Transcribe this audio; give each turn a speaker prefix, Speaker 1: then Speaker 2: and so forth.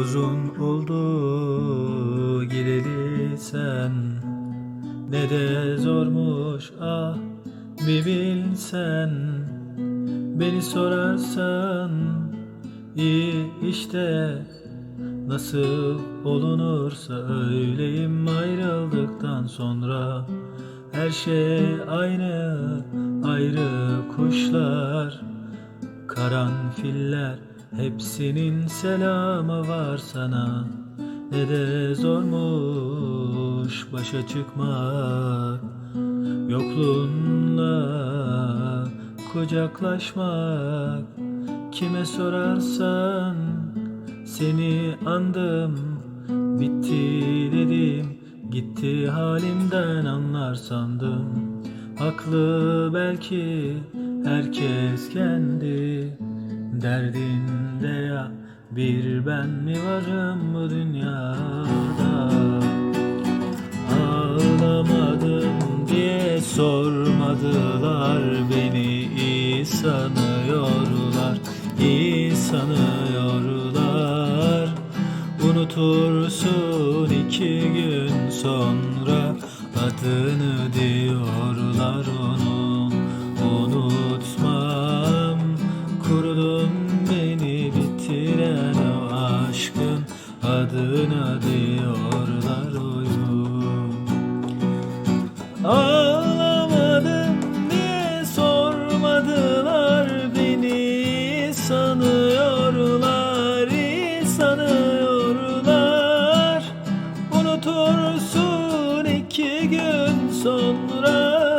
Speaker 1: Uzun oldu gideli sen. Ne de zormuş ah bir bilsen. Beni sorarsan iyi işte. Nasıl olunursa öyleyim ayrıldıktan sonra. Her şey aynı ayrı kuşlar. Karanfiller hepsinin selamı var sana Ne de zormuş başa çıkmak. Yokluğunla kucaklaşmak Kime sorarsan seni andım Bitti dedim. Gitti halimden anlar sandım. Haklı belki herkes kendi Derdinde ya bir ben mi varım bu dünyada? Ağlamadım diye sormadılar beni iyi sanıyorlar iyi sanıyorlar Unutursun iki gün sonra adını diyorlar onun adına diyorlar oyun. Ağlamadım diye sormadılar beni. Sanıyorlar sanıyorlar. Unutursun iki gün sonra